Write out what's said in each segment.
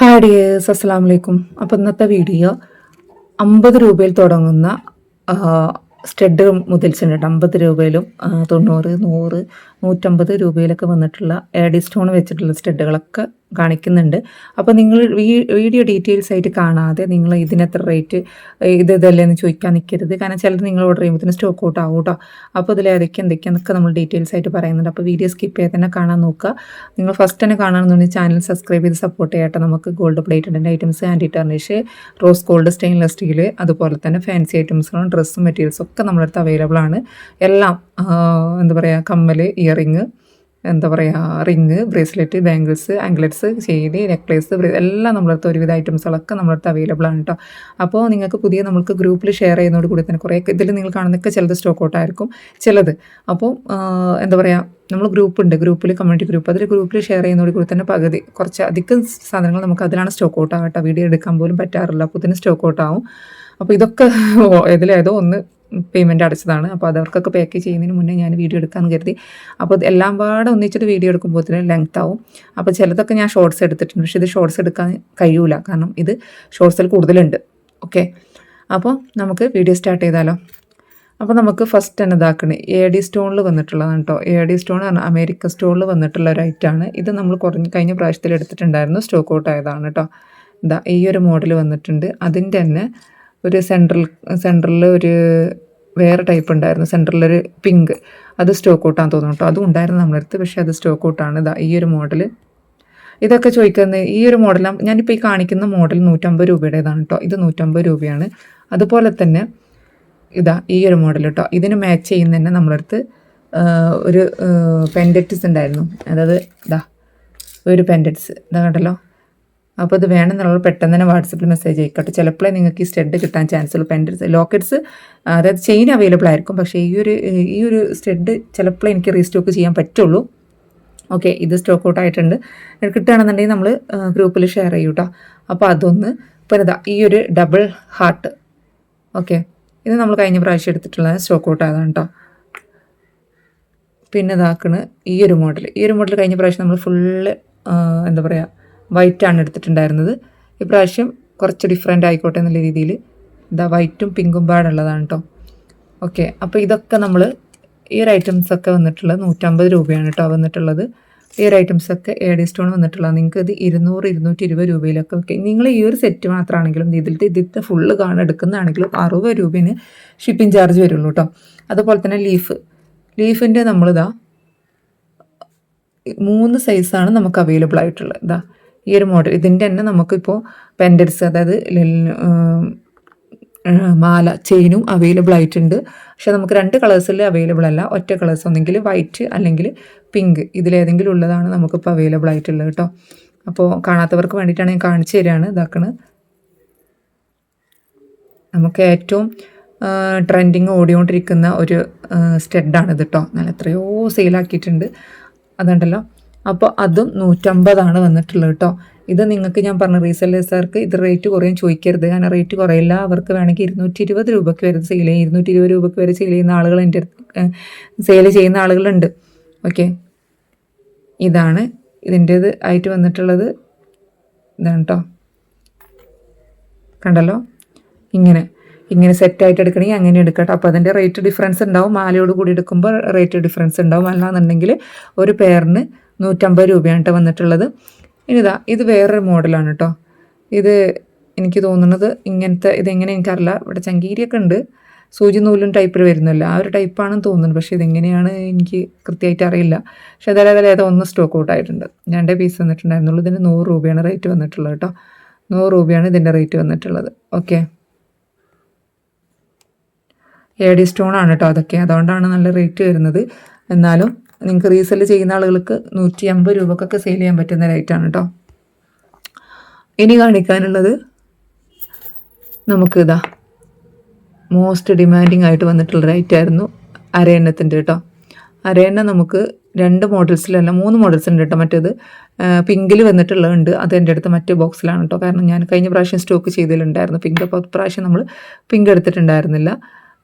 Hi dears അസ്സാം വലൈക്കും അപ്പോൾ ഇന്നത്തെ വീഡിയോ അമ്പത് രൂപയിൽ തുടങ്ങുന്ന സ്റ്റെഡ് മുതൽ ചെന്നിട്ട് അമ്പത് രൂപയിലും തൊണ്ണൂറ് നൂറ് നൂറ്റമ്പത് രൂപയിലൊക്കെ വന്നിട്ടുള്ള എഡി സ്റ്റോൺ വെച്ചിട്ടുള്ള സ്റ്റഡുകളൊക്കെ കാണിക്കുന്നുണ്ട്. അപ്പോൾ നിങ്ങൾ വീഡിയോ ഡീറ്റെയിൽസ് ആയിട്ട് കാണാതെ നിങ്ങൾ ഇതിനെത്ര റേറ്റ് ഇത് ഇതല്ലേ എന്ന് ചോദിക്കാൻ നിൽക്കരുത് കാരണം ചിലർ നിങ്ങൾ ഓർഡർ ചെയ്യുമ്പോൾ സ്റ്റോക്ക് ഔട്ട് ആവും കേട്ടോ അപ്പോൾ ഇതിൽ ഏതൊക്കെ എന്തൊക്കെയാണെന്നൊക്കെ നമ്മൾ ഡീറ്റെയിൽസ് ആയിട്ട് പറയുന്നുണ്ട്. അപ്പോൾ വീഡിയോ സ്കിപ്പ് ചെയ്ത് തന്നെ കാണാൻ നോക്കുക. നിങ്ങൾ ഫസ്റ്റ് തന്നെ കാണണമെന്നുണ്ടെങ്കിൽ ചാനൽ സബ്സ്ക്രൈബ് ചെയ്ത് സപ്പോർട്ട് ചെയ്യട്ടെ. നമുക്ക് gold പ്ലേറ്റഡിന്റെ items anti tarnish rose gold stainless steel അതുപോലെ തന്നെ ഫാൻസി ഐറ്റംസുകളും ഡ്രസ്സും മെറ്റീരിയൽസും ഒക്കെ നമ്മുടെ അടുത്ത് അവൈലബിൾ ആണ്. എല്ലാം എന്താ പറയുക കമ്മൽ ഇയറിങ് എന്താ പറയുക ring bracelet bangles anklets chain necklace എല്ലാം നമ്മളടുത്ത് ഒരുവിധ ഐറ്റംസുകളൊക്കെ നമ്മളടുത്ത് അവൈലബിൾ ആണ് കേട്ടോ അപ്പോൾ നിങ്ങൾക്ക് പുതിയ നമ്മൾക്ക് ഗ്രൂപ്പിൽ ഷെയർ ചെയ്യുന്നതോട് കൂടി തന്നെ കുറേ ഇതിൽ നിങ്ങൾ കാണുന്നതൊക്കെ ചിലത് സ്റ്റോക്ക് ഔട്ട് ആയിരിക്കും ചിലത്. അപ്പോൾ എന്താ പറയുക നമ്മൾ ഗ്രൂപ്പ് ഉണ്ട് ഗ്രൂപ്പിൽ കമ്മ്യൂണിറ്റി ഗ്രൂപ്പ് അതിൽ ഗ്രൂപ്പിൽ ഷെയർ ചെയ്യുന്നതോട് കൂടി തന്നെ പകുതി കുറച്ച് അധികം സാധനങ്ങൾ നമുക്ക് അതിലാണ് സ്റ്റോക്ക് ഔട്ട് ആകട്ടെ. വീഡിയോ എടുക്കാൻ പോലും പറ്റാറില്ല അപ്പോൾ ഇതിന് സ്റ്റോക്ക് ഔട്ട് ആവും. അപ്പോൾ ഇതൊക്കെ ഇതിലേതോ ഒന്ന് പേയ്മെന്റ് അടച്ചതാണ്. അപ്പോൾ അതവർക്കൊക്കെ പാക്ക് ചെയ്യുന്നതിന് മുന്നേ ഞാൻ വീഡിയോ എടുക്കാമെന്ന് കരുതി. അപ്പോൾ എല്ലാം പാടെ ഒന്നിച്ചിട്ട് വീഡിയോ എടുക്കുമ്പോഴത്തേനും ലെങ്ത് ആവും. അപ്പോൾ ചിലതൊക്കെ ഞാൻ ഷോർട്സ് എടുത്തിട്ടുണ്ട്. പക്ഷേ ഇത് ഷോർട്സ് എടുക്കാൻ കഴിയൂല. കാരണം ഇത് ഷോർട്സിൽ കൂടുതലുണ്ട്. ഓക്കെ അപ്പോൾ നമുക്ക് വീഡിയോ സ്റ്റാർട്ട് ചെയ്താലോ? അപ്പോൾ നമുക്ക് ഫസ്റ്റ് തന്നെ ഇതാക്കണേ. എ ഡി സ്റ്റോണിൽ വന്നിട്ടുള്ളതാണ് കേട്ടോ എ ഡി സ്റ്റോൺ പറഞ്ഞാൽ അമേരിക്ക സ്റ്റോണിൽ വന്നിട്ടുള്ള ഒരു ഐറ്റമാണ് ഇത് നമ്മൾ കുറഞ്ഞ കഴിഞ്ഞ പ്രാവശ്യത്തിൽ എടുത്തിട്ടുണ്ടായിരുന്നു സ്റ്റോക്ക് ഔട്ട് ആയതാണ് കേട്ടോ ഇതാ ഈ ഒരു മോഡൽ വന്നിട്ടുണ്ട്. അതിന്റെ തന്നെ ഒരു സെൻട്രൽ സെൻട്രലിൽ ഒരു വേറെ ടൈപ്പ് ഉണ്ടായിരുന്നു. സെൻട്രലിലൊരു പിങ്ക് അത് സ്റ്റോക്ക് ഔട്ടാന്ന് തോന്നുന്നു അതും ഉണ്ടായിരുന്നു നമ്മുടെ അടുത്ത് പക്ഷേ അത് സ്റ്റോക്ക് ഔട്ടാണ് ഇതാ ഈ ഒരു മോഡൽ ഇതൊക്കെ ചോദിക്കുന്നത് ഈ ഒരു മോഡൽ ഞാനിപ്പോൾ ഈ കാണിക്കുന്ന മോഡൽ നൂറ്റമ്പത് രൂപയുടേതാണ് കേട്ടോ. ഇത് നൂറ്റമ്പത് രൂപയാണ്. അതുപോലെ തന്നെ ഇതാ ഈ ഒരു മോഡൽ കേട്ടോ. ഇതിന് മാച്ച് ചെയ്യുന്ന തന്നെ നമ്മളടുത്ത് ഒരു പെൻഡറ്റ്സ് ഉണ്ടായിരുന്നു. അതായത് ഇതാ ഒരു പെൻഡറ്റ്സ് ഇതാ കണ്ടല്ലോ. അപ്പോൾ ഇത് വേണമെന്നുള്ളത് പെട്ടെന്ന് തന്നെ വാട്സപ്പിൽ മെസ്സേജ് അയക്കട്ടെ ചിലപ്പോഴേ നിങ്ങൾക്ക് ഈ സ്റ്റെഡ് കിട്ടാൻ ചാൻസ് ഉള്ളൂ. പെൻഡറ്റ്സ് ലോക്കറ്റ്സ് അതായത് ചെയിൻ അവൈലബിൾ ആയിരിക്കും. പക്ഷേ ഈ ഒരു ഈ ഒരു സ്റ്റെഡ് ചിലപ്പോഴേ എനിക്ക് റീസ്റ്റോക്ക് ചെയ്യാൻ പറ്റുള്ളൂ. ഓക്കെ ഇത് സ്റ്റോക്ക് ഔട്ട് ആയിട്ടുണ്ട്. കിട്ടുകയാണെന്നുണ്ടെങ്കിൽ നമ്മൾ ഗ്രൂപ്പിൽ ഷെയർ ചെയ്യൂ കേട്ടോ അപ്പോൾ അതൊന്ന് പിന്നെ ഇതാ ഈ ഒരു ഡബിൾ ഹാർട്ട് ഓക്കെ ഇത് നമ്മൾ കഴിഞ്ഞ പ്രാവശ്യം എടുത്തിട്ടുള്ള സ്റ്റോക്ക് ഔട്ട് ആയതാണ് കേട്ടോ പിന്നെ ഇതാക്കണ് ഈ ഒരു മോഡൽ ഈ ഒരു മോഡൽ കഴിഞ്ഞ പ്രാവശ്യം നമ്മൾ ഫുള്ള് എന്താ പറയുക വൈറ്റ് ആണ് എടുത്തിട്ടുണ്ടായിരുന്നത്. ഇപ്രാവശ്യം കുറച്ച് ഡിഫറെന്റ് ആയിക്കോട്ടെ എന്നുള്ള രീതിയിൽ ഇതാ വൈറ്റും പിങ്കും പാടുള്ളതാണ് കേട്ടോ ഓക്കെ അപ്പോൾ ഇതൊക്കെ നമ്മൾ ഈ ഒരു ഐറ്റംസ് ഒക്കെ വന്നിട്ടുള്ളത് നൂറ്റമ്പത് രൂപയാണ് കേട്ടോ വന്നിട്ടുള്ളത്. ഈ ഒരു ഐറ്റംസ് ഒക്കെ എ ഡി സ്റ്റോൺ വന്നിട്ടുള്ളത്. നിങ്ങൾക്ക് ഇത് ഇരുന്നൂറ് ഇരുന്നൂറ്റി ഇരുപത് രൂപയിലൊക്കെ ഓക്കെ നിങ്ങൾ ഈ ഒരു സെറ്റ് മാത്രമാണെങ്കിലും ഇതിലത്തെ ഇതിലത്തെ ഫുള്ള് കാണാൻ എടുക്കുന്നതാണെങ്കിലും അറുപത് രൂപേന് ഷിപ്പിംഗ് ചാർജ് വരുള്ളൂ കേട്ടോ അതുപോലെ തന്നെ ലീഫ് ലീഫിന്റെ നമ്മളിതാ മൂന്ന് സൈസാണ് നമുക്ക് അവൈലബിൾ ആയിട്ടുള്ളത്. ഇതാ ഈ ഒരു മോഡൽ ഇതിന്റെ തന്നെ നമുക്കിപ്പോൾ പെൻഡൻസ് അതായത് മാല ചെയിനും അവൈലബിൾ ആയിട്ടുണ്ട്. പക്ഷെ നമുക്ക് രണ്ട് കളേഴ്സിൽ അവൈലബിൾ അല്ല. ഒറ്റ കളേഴ്സ് ഒന്നെങ്കിൽ വൈറ്റ് അല്ലെങ്കിൽ പിങ്ക് ഇതിലേതെങ്കിലും ഉള്ളതാണ് നമുക്കിപ്പോൾ അവൈലബിൾ ആയിട്ടുള്ളത് കേട്ടോ. അപ്പോൾ കാണാത്തവർക്ക് വേണ്ടിയിട്ടാണ് ഞാൻ കാണിച്ചു തരികയാണ് ഇതാക്കണത് നമുക്ക് ഏറ്റവും ട്രെൻഡിങ് ഓടിക്കൊണ്ടിരിക്കുന്ന ഒരു സ്റ്റെഡാണ് ഇത് കേട്ടോ. ഞാൻ എത്രയോ സെയിലാക്കിയിട്ടുണ്ട് അതുണ്ടല്ലോ. അപ്പോൾ അതും നൂറ്റമ്പതാണ് വന്നിട്ടുള്ളത് കേട്ടോ ഇത് നിങ്ങൾക്ക് ഞാൻ പറഞ്ഞ റീസെല്ലേഴ്സാർക്ക് ഇത് റേറ്റ് കുറയും ചോദിക്കരുത്. കാരണം റേറ്റ് കുറയില്ല. അവർക്ക് വേണമെങ്കിൽ ഇരുന്നൂറ്റി ഇരുപത് രൂപയ്ക്ക് വരെ സെയിൽ ചെയ്യും. ഇരുന്നൂറ്റി ഇരുപത് രൂപയ്ക്ക് വരെ സെയിൽ ചെയ്യുന്ന ആളുകൾ എന്റെ സെയിൽ ചെയ്യുന്ന ആളുകളുണ്ട്. ഓക്കെ ഇതാണ് ഇതിന്റേത് ആയിട്ട് വന്നിട്ടുള്ളത്. ഇതാണ് കേട്ടോ കണ്ടല്ലോ? ഇങ്ങനെ. ഇങ്ങനെ സെറ്റായിട്ട് എടുക്കണമെങ്കിൽ അങ്ങനെ എടുക്കട്ടെ അപ്പോൾ അതിന്റെ റേറ്റ് ഡിഫറൻസ് ഉണ്ടാവും. മാലയോട് കൂടി എടുക്കുമ്പോൾ റേറ്റ് ഡിഫറൻസ് ഉണ്ടാവും. അല്ലാന്നുണ്ടെങ്കിൽ ഒരു പെയറിന് നൂറ്റമ്പത് രൂപയാണ് കേട്ടോ വന്നിട്ടുള്ളത്. ഇനി ഇതാ വേറൊരു മോഡലാണ് കേട്ടോ ഇത് എനിക്ക് തോന്നുന്നത് ഇങ്ങനത്തെ ഇതെങ്ങനെ എനിക്കറിയില്ല. ഇവിടെ ചങ്കീരിയൊക്കെ ഉണ്ട് സൂചി നൂലും ടൈപ്പിൽ വരുന്നില്ല. ആ ഒരു ടൈപ്പാണെന്ന് തോന്നുന്നു. പക്ഷേ ഇതെങ്ങനെയാണ് എനിക്ക് കൃത്യമായിട്ട് അറിയില്ല. പക്ഷേ അതായത് അത് ഒന്ന് സ്റ്റോക്ക് ഔട്ട് ആയിട്ടുണ്ട്. രണ്ടേ പീസ് വന്നിട്ടുണ്ടായിരുന്നുള്ളൂ. ഇതിന് നൂറ് രൂപയാണ് റേറ്റ് വന്നിട്ടുള്ളത് കേട്ടോ നൂറ് രൂപയാണ് ഇതിന്റെ റേറ്റ് വന്നിട്ടുള്ളത്. ഓക്കെ എ ഡി സ്റ്റോൺ ആണ് കേട്ടോ അതൊക്കെ. അതുകൊണ്ടാണ് നല്ല റേറ്റ് വരുന്നത്. എന്നാലും നിങ്ങൾക്ക് റീസെൽ ചെയ്യുന്ന ആളുകൾക്ക് നൂറ്റി അമ്പത് രൂപക്കൊക്കെ സെയിൽ ചെയ്യാൻ പറ്റുന്ന റേറ്റാണ് കേട്ടോ ഇനി കാണിക്കാനുള്ളത് നമുക്ക് ഇതാ മോസ്റ്റ് ഡിമാൻഡിങ് ആയിട്ട് വന്നിട്ടുള്ള റേറ്റ് ആയിരുന്നു അരയണ്ണത്തിന്റെ കേട്ടോ അരയണ്ണ നമുക്ക് രണ്ട് മോഡൽസിലല്ല മൂന്ന് മോഡൽസ് ഉണ്ട് കേട്ടോ മറ്റേത്. പിങ്കിൽ വന്നിട്ടുള്ളതുണ്ട്. അത് എന്റെ അടുത്ത് മറ്റേ ബോക്സിലാണ് കേട്ടോ കാരണം ഞാൻ കഴിഞ്ഞ പ്രാവശ്യം സ്റ്റോക്ക് ചെയ്തിട്ടുണ്ടായിരുന്നു പിങ്ക് അപ്പോൾ പ്രാവശ്യം നമ്മൾ പിങ്ക് എടുത്തിട്ടുണ്ടായിരുന്നില്ല.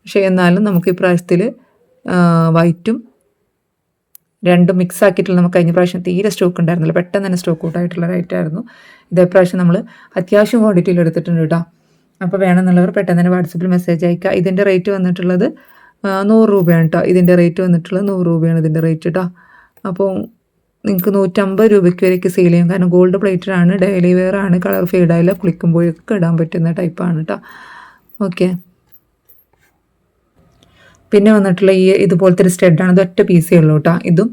പക്ഷേ എന്നാലും നമുക്ക് ഈ പ്രാവശ്യത്തിൽ വൈറ്റും രണ്ടും മിക്സ് ആക്കിയിട്ടുള്ള നമുക്ക് കഴിഞ്ഞ പ്രാവശ്യം തീരെ സ്റ്റോക്ക് ഉണ്ടായിരുന്നില്ല. പെട്ടെന്ന് തന്നെ സ്റ്റോക്ക് ഔട്ട് ആയിട്ടുള്ള റേറ്റ് ആയിരുന്നു. ഇതേ പ്രാവശ്യം നമ്മൾ അത്യാവശ്യം ക്വാണ്ടിറ്റിയിൽ എടുത്തിട്ടുണ്ട് കേട്ടോ അപ്പോൾ വേണമെന്നുള്ളവർ പെട്ടെന്ന് തന്നെ വാട്സപ്പിൽ മെസ്സേജ് അയക്കുക. ഇതിന്റെ റേറ്റ് വന്നിട്ടുള്ളത് നൂറ് രൂപയാണ് കേട്ടോ ഇതിന്റെ റേറ്റ് വന്നിട്ടുള്ളത് നൂറ് രൂപയാണ് ഇതിന്റെ റേറ്റ് കേട്ടോ അപ്പോൾ നിങ്ങൾക്ക് നൂറ്റമ്പത് രൂപയ്ക്ക് വരെയൊക്കെ സെയിൽ ചെയ്യും. കാരണം ഗോൾഡ് പ്ലേറ്റഡാണ് ഡെയിലി വെയർ ആണ് കളർ ഫെയ്ഡായില്ല കുളിക്കുമ്പോഴൊക്കെ ഇടാൻ പറ്റുന്ന ടൈപ്പാണ് കേട്ടോ ഓക്കെ പിന്നെ വന്നിട്ടുള്ള ഈ ഇതുപോലത്തെ ഒരു സ്റ്റെഡാണ് ഇത് ഒറ്റ പീസേ ഉള്ളൂ കേട്ടോ ഇതും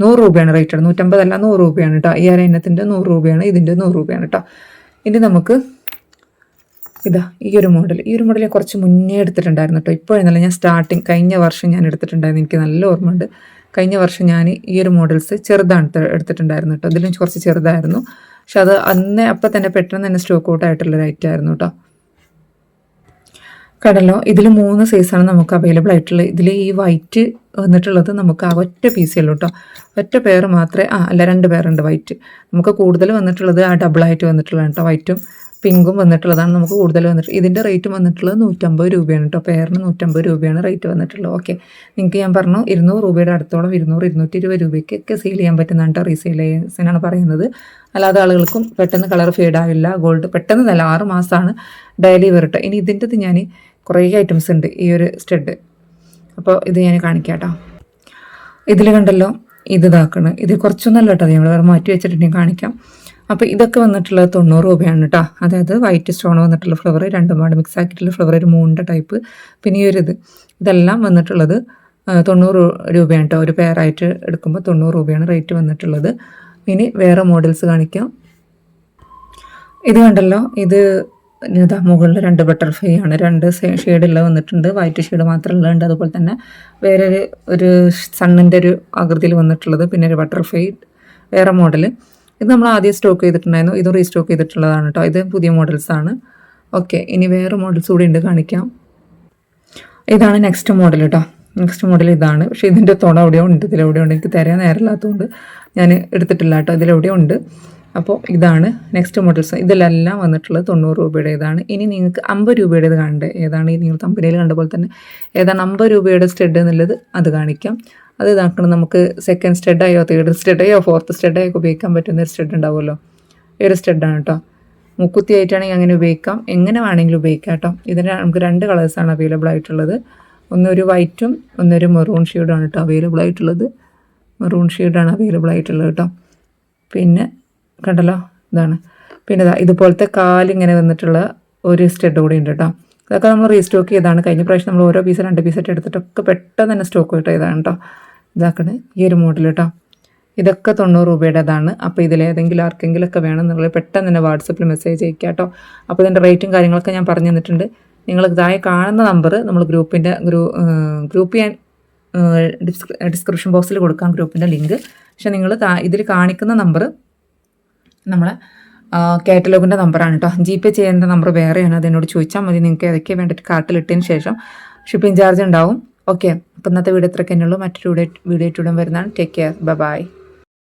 നൂറ് രൂപയാണ് റേറ്റ് നൂറ്റമ്പതല്ല നൂറ് രൂപയാണ് കേട്ടോ ഈ അര ഇനത്തിന്റെ നൂറ് രൂപയാണ് ഇതിന്റെ നൂറ് രൂപയാണ് കേട്ടോ ഇനി നമുക്ക് ഇതാ ഈ ഒരു മോഡൽ ഈ ഒരു മോഡൽ ഞാൻ കുറച്ച് മുന്നേ എടുത്തിട്ടുണ്ടായിരുന്നു കേട്ടോ ഇപ്പോഴെന്നല്ല ഞാൻ സ്റ്റാർട്ടിങ് കഴിഞ്ഞ വർഷം ഞാൻ എടുത്തിട്ടുണ്ടായിരുന്നു. എനിക്ക് നല്ല ഓർമ്മയുണ്ട്. കഴിഞ്ഞ വർഷം ഞാൻ ഈ ഒരു മോഡൽസ് ചെറുതാണ് എടുത്ത- എടുത്തിട്ടുണ്ടായിരുന്നു കേട്ടോ ഇതിലും കുറച്ച് ചെറുതായിരുന്നു. പക്ഷെ അത് അന്നേ അപ്പം തന്നെ പെട്ടെന്ന് തന്നെ സ്റ്റോക്ക് ഔട്ട് ആയിട്ടുള്ള ഐറ്റം ആയിരുന്നു കേട്ടോ കടലോ ഇതിൽ മൂന്ന് സൈസാണ് നമുക്ക് അവൈലബിൾ ആയിട്ടുള്ളത് ഇതിൽ ഈ വൈറ്റ് വന്നിട്ടുള്ളത് നമുക്ക് ആ ഒറ്റ പീസേ ഉള്ളൂ കേട്ടോ ഒറ്റ പേർ മാത്രമേ ആ അല്ല രണ്ട് പേരുണ്ട് വൈറ്റ് നമുക്ക് കൂടുതൽ വന്നിട്ടുള്ളത് ആ ഡബിളായിട്ട് വന്നിട്ടുള്ളതാണ് കേട്ടോ വൈറ്റും പിങ്കും വന്നിട്ടുള്ളതാണ് നമുക്ക് കൂടുതൽ വന്നിട്ടുള്ളത് ഇതിന്റെ റേറ്റ് വന്നിട്ടുള്ളത് നൂറ്റമ്പത് രൂപയാണ് കേട്ടോ പേരിന് നൂറ്റമ്പത് രൂപയാണ് റേറ്റ് വന്നിട്ടുള്ളത്. ഓക്കെ നിങ്ങൾക്ക് ഞാൻ പറഞ്ഞു ഇരുന്നൂറ് രൂപയുടെ അടുത്തോളം ഇരുന്നൂറ് ഇരുന്നൂറ്റി ഇരുപത് രൂപയ്ക്കൊക്കെ സെയിൽ ചെയ്യാൻ പറ്റുന്നതാണ് കേട്ടോ റീസെയിലേഴ്സിനാണ് പറയുന്നത്. അല്ലാതെ ആളുകൾക്കും പെട്ടെന്ന് കളർ ഫെയ്ഡ് ആവില്ല. ഗോൾഡ് പെട്ടെന്ന് നല്ല ആറ് മാസമാണ് ഡെയിലി വരട്ടെ ഇനി ഇതിന്റെ ഞാൻ കുറേ ഐറ്റംസ് ഉണ്ട് ഈ ഒരു സ്റ്റഡ് അപ്പോൾ ഇത് ഞാൻ കാണിക്കാം കേട്ടോ ഇതിൽ കണ്ടല്ലോ ഇത് ഇതാക്കണം. ഇത് കുറച്ചൊന്നല്ല കേട്ടോ ഞങ്ങൾ വേറെ മാറ്റി വെച്ചിട്ടുണ്ടെങ്കിൽ കാണിക്കാം. അപ്പോൾ ഇതൊക്കെ വന്നിട്ടുള്ളത് തൊണ്ണൂറ് രൂപയാണ് കേട്ടോ. അതായത് വൈറ്റ് സ്റ്റോൺ വന്നിട്ടുള്ള ഫ്ലവർ രണ്ടും പാട് മിക്സ് ആക്കിയിട്ടുള്ള ഫ്ലവർ ഒരു മൂന്നിന്റെ ടൈപ്പ് പിന്നെ ഈ ഒരു ഇത്. ഇതെല്ലാം വന്നിട്ടുള്ളത് തൊണ്ണൂറ് രൂപയാണ് കേട്ടോ. ഒരു പെയറായിട്ട് എടുക്കുമ്പോൾ തൊണ്ണൂറ് രൂപയാണ് റേറ്റ് വന്നിട്ടുള്ളത്. ഇനി വേറെ മോഡൽസ് കാണിക്കാം. ഇത് കണ്ടല്ലോ ഇത് ഇതാ മുകളിൽ രണ്ട് ബട്ടർഫ്ലൈ ആണ്. രണ്ട് ഷെയ്ഡുള്ള വന്നിട്ടുണ്ട്. വൈറ്റ് ഷെയ്ഡ് മാത്രമല്ല ഉണ്ട്. അതുപോലെ തന്നെ വേറെ ഒരു സണ്ണിന്റെ ഒരു ആകൃതിയിൽ വന്നിട്ടുള്ളത്. പിന്നെ ഒരു ബട്ടർഫ്ലൈ വേറെ മോഡൽ ഇത് നമ്മൾ ആദ്യം സ്റ്റോക്ക് ചെയ്തിട്ടുണ്ടായിരുന്നു. ഇത് റീസ്റ്റോക്ക് ചെയ്തിട്ടുള്ളതാണ് കേട്ടോ ഇത് പുതിയ മോഡൽസ് ആണ്. ഓക്കെ ഇനി വേറെ മോഡൽസ് കൂടി ഉണ്ട് കാണിക്കാം. ഇതാണ് നെക്സ്റ്റ് മോഡൽ കേട്ടോ നെക്സ്റ്റ് മോഡൽ ഇതാണ്. പക്ഷേ ഇതിന്റെ തുണ എവിടെയോ ഉണ്ട് ഇതിലെവിടെയോ ഉണ്ട് എനിക്ക് തരാൻ നേരമില്ലാത്തതുകൊണ്ട് ഞാൻ എടുത്തിട്ടില്ല കേട്ടോ ഇതിലെവിടെയോ ഉണ്ട് അപ്പോൾ ഇതാണ് നെക്സ്റ്റ് മോഡൽസ് ഇതിലെല്ലാം വന്നിട്ടുള്ളത് തൊണ്ണൂറ് രൂപയുടെ ഇതാണ് ഇനി നിങ്ങൾക്ക് അമ്പത് രൂപയുടേത് കാണണ്ടേ ഏതാണ് ഈ നിങ്ങൾ കമ്പനിയിൽ കണ്ട പോലെ തന്നെ ഏതാണ് അമ്പത് രൂപയുടെ സ്റ്റെഡ് എന്നുള്ളത് അത് കാണിക്കാം. അത് ഇതാക്കണം. നമുക്ക് സെക്കൻഡ് സ്റ്റെഡായോ തേർഡ് സ്റ്റെഡായോ ഫോർത്ത് സ്റ്റെഡായോ ഒക്കെ ഉപയോഗിക്കാൻ പറ്റുന്ന ഒരു സ്റ്റെഡ് ഉണ്ടാവുമല്ലോ. ഈ സ്റ്റഡാണ് കേട്ടോ മുക്കുത്തി ആയിട്ടാണെങ്കിൽ അങ്ങനെ ഉപയോഗിക്കാം. എങ്ങനെ വേണമെങ്കിലും ഉപയോഗിക്കാം കേട്ടോ ഇതിന് നമുക്ക് രണ്ട് കളേഴ്സാണ് അവൈലബിൾ ആയിട്ടുള്ളത്. ഒന്നൊരു വൈറ്റും ഒന്നൊരു മെറൂൺ ഷെയ്ഡാണ് കേട്ടോ അവൈലബിൾ ആയിട്ടുള്ളത്. മെറൂൺ ഷെയ്ഡാണ് അവൈലബിൾ ആയിട്ടുള്ളത് കേട്ടോ പിന്നെ കണ്ടല്ലോ? ഇതാണ്. പിന്നെ ഇതാ ഇതുപോലത്തെ കാലിങ്ങനെ വന്നിട്ടുള്ള ഒരു സ്റ്റെഡ് കൂടി ഉണ്ട് കേട്ടോ ഇതൊക്കെ നമ്മൾ റീസ്റ്റോക്ക് ചെയ്താണ്. കഴിഞ്ഞ പ്രാവശ്യം നമ്മൾ ഓരോ പീസ് രണ്ട് പീസായിട്ട് എടുത്തിട്ടൊക്കെ പെട്ടെന്ന് തന്നെ സ്റ്റോക്ക് ഇതാണ് കേട്ടോ ഇതാക്കണേ ഈ ഒരു മോഡൽ കേട്ടോ ഇതൊക്കെ തൊണ്ണൂറ് രൂപയുടേതാണ്. അപ്പോൾ ഇതിലേതെങ്കിലും ആർക്കെങ്കിലുമൊക്കെ വേണമെന്നുള്ളത് പെട്ടെന്ന് തന്നെ വാട്സപ്പിൽ മെസ്സേജ് അയക്കുക കേട്ടോ അപ്പോൾ ഇതിന്റെ റേറ്റും കാര്യങ്ങളൊക്കെ ഞാൻ പറഞ്ഞു തന്നിട്ടുണ്ട്. നിങ്ങൾ ഇതായി കാണുന്ന നമ്പർ നമ്മൾ ഗ്രൂപ്പിന്റെ ഗ്രൂ ഗ്രൂപ്പ് ഞാൻ ഡിസ്ക്രിപ്ഷൻ ബോക്സിൽ കൊടുക്കാം ഗ്രൂപ്പിന്റെ ലിങ്ക് പക്ഷേ നിങ്ങൾ ഇതിൽ കാണിക്കുന്ന നമ്പർ നമ്മളെ കാറ്റലോഗിന്റെ നമ്പറാണ് കേട്ടോ. ജി പേ ചെയ്യേണ്ട നമ്പർ വേറെയാണ്. അതിനോട് ചോദിച്ചാൽ മതി. നിങ്ങൾക്ക് ഏതൊക്കെ വേണ്ടിയിട്ട് കാർട്ടിലിട്ടതിന് ശേഷം ഷിപ്പിംഗ് ചാർജ് ഉണ്ടാവും. ഓക്കെ. അപ്പം ഇന്നത്തെ വീഡിയോ ഇത്രയൊക്കെ തന്നെയുള്ളൂ മറ്റൊരു വീഡിയോ വീഡിയോ ഇട്ടുടൻ വരുന്നതാണ്. Take care bye